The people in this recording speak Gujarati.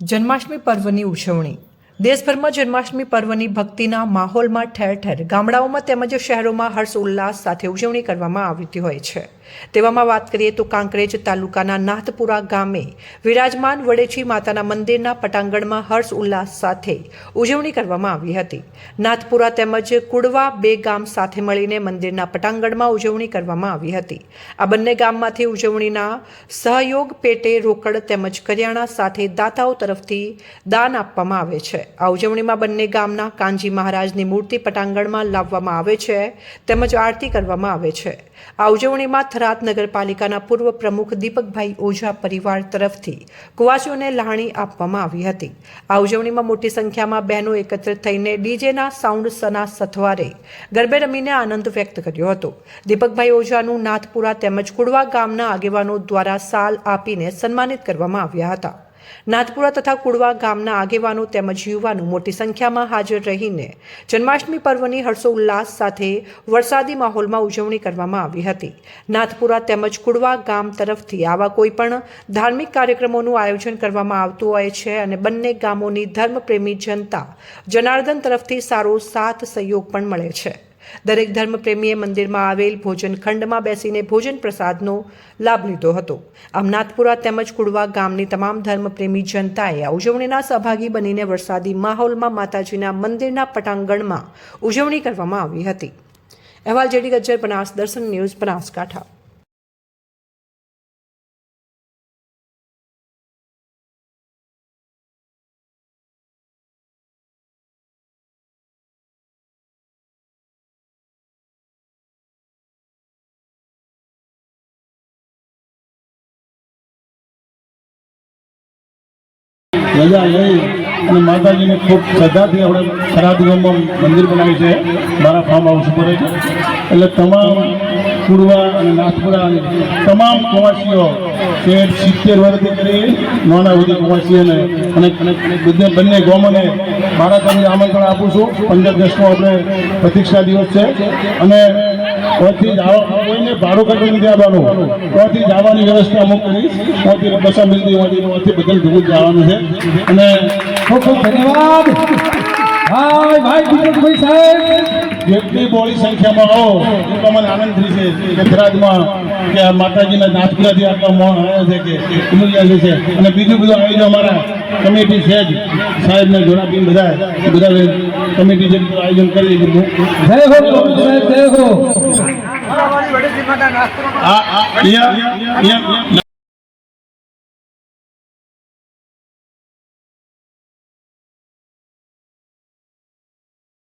જન્માષ્ટમી પર્વની ઉજવણી. દેશભરમાં જન્માષ્ટમી પર્વની ભક્તિના માહોલમાં ઠેર ઠેર ગામડાઓમાં તેમજ શહેરોમાં હર્ષ ઉલ્લાસ સાથે ઉજવણી કરવામાં આવતી હોય છે. તેવામાં વાત કરીએ તો કાંકરેજ તાલુકાના નાથપુરા ગામે વિરાજમાન વડેચી માતાના મંદિરના પટાંગણમાં હર્ષ ઉલ્લાસ સાથે ઉજવણી કરવામાં આવી હતી. નાથપુરા તેમજ કુડવા બે ગામ સાથે મળીને મંદિરના પટાંગણમાં ઉજવણી કરવામાં આવી હતી. આ બંને ગામમાંથી ઉજવણીના સહયોગ પેટે રોકડ તેમજ કરિયાણા સાથે દાતાઓ તરફથી દાન આપવામાં આવે છે. આ ઉજવણીમાં બંને ગામના કાનજી મહારાજની મૂર્તિ પટાંગણમાં લાવવામાં આવે છે તેમજ આરતી કરવામાં આવે છે. આ ઉજવણીમાં થરાદ નગરપાલિકાના પૂર્વ પ્રમુખ દીપકભાઈ ઓઝા પરિવાર તરફથી કુવાસીઓને લહાણી આપવામાં આવી હતી. આ ઉજવણીમાં મોટી સંખ્યામાં બહેનો એકત્રિત થઈને ડીજેના સાઉન્ડ સના સથવારે ગરબે રમીને આનંદ વ્યક્ત કર્યો હતો. દીપકભાઈ ઓઝાનું નાથપુરા તેમજ કુડવા ગામના આગેવાનો દ્વારા સાલ આપીને સન્માનિત કરવામાં આવ્યા હતા. નાથપુરા તથા કુડવા ગામના આગેવાનો તેમજ યુવાનો મોટી સંખ્યામાં હાજર રહીને જન્માષ્ટમી પર્વની હર્ષોલ્લાસ સાથે વરસાદી માહોલમાં ઉજવણી કરવામાં આવી હતી. નાથપુરા તેમજ કુડવા ગામ તરફથી આવા કોઈપણ ધાર્મિક કાર્યક્રમોનું આયોજન કરવામાં આવતું હોય છે અને બંને ગામોની ધર્મપ્રેમી જનતા જનાર્દન તરફથી સારો સાથ સહયોગ પણ મળે છે. દરેક ધર્મપ્રેમીએ મંદિરમાં આવેલ ભોજન ખંડમાં બેસીને ભોજન પ્રસાદનો લાભ લીધો હતો. આમ નાથપુરા તેમજ કુડવા ગામની તમામ ધર્મપ્રેમી જનતાએ આ ઉજવણીના સહભાગી બનીને વરસાદી માહોલમાં માતાજીના મંદિરના પટાંગણમાં ઉજવણી કરવામાં આવી હતી. અહેવાલ જેડી ગજ્જર બનાસ દર્શન ન્યૂઝ બનાસકાંઠા. રજા લઈ અને માતાજીને ખૂબ શ્રદ્ધાથી આપણે ખરાબ ગામમાં મંદિર બનાવ્યું છે. મારા ફાર્મ હાઉસ ઉપર. એટલે તમામ પૂર્વા અને નાથપુરા અને તમામ પ્રવાસીઓ તે સિત્તેર વર્ષથી કરી નાના બધી પ્રવાસીઓને અને બધે બંને ગામોને મારા તમને આમંત્રણ આપું છું. પંદર દસમો આપણે પ્રતિક્ષા દિવસ છે. અને ત્યાંથી જવા કોઈને ભાડું કાઢી નથી આવવાનું ત્યાંથી જવાની વ્યવસ્થા અમુક કરી. ત્યાંથી બસા મિલતી ત્યાંથી ત્યાંથી બધા ભેગું જવાનું છે. અને ખૂબ ખૂબ ધન્યવાદ. ભાઈ ભાઈ સાહેબ. જેટલી બોળી સંખ્યામાં આવો એટલો મને આનંદ થઈ છે ગુજરાતમાં કે આ માતાજીના નાથપુરાથી આટલા મોણ આવ્યા છે કે ઉમરિયા છે. અને બીજું બધું આયોજન અમારા કમિટી છે જ. સાહેબને જોડાબીન બધા બધા કમિટી જે આયોજન કરી દીધું જય હો સાહેબ જય હો. આ આ અહીંયા અહીંયા.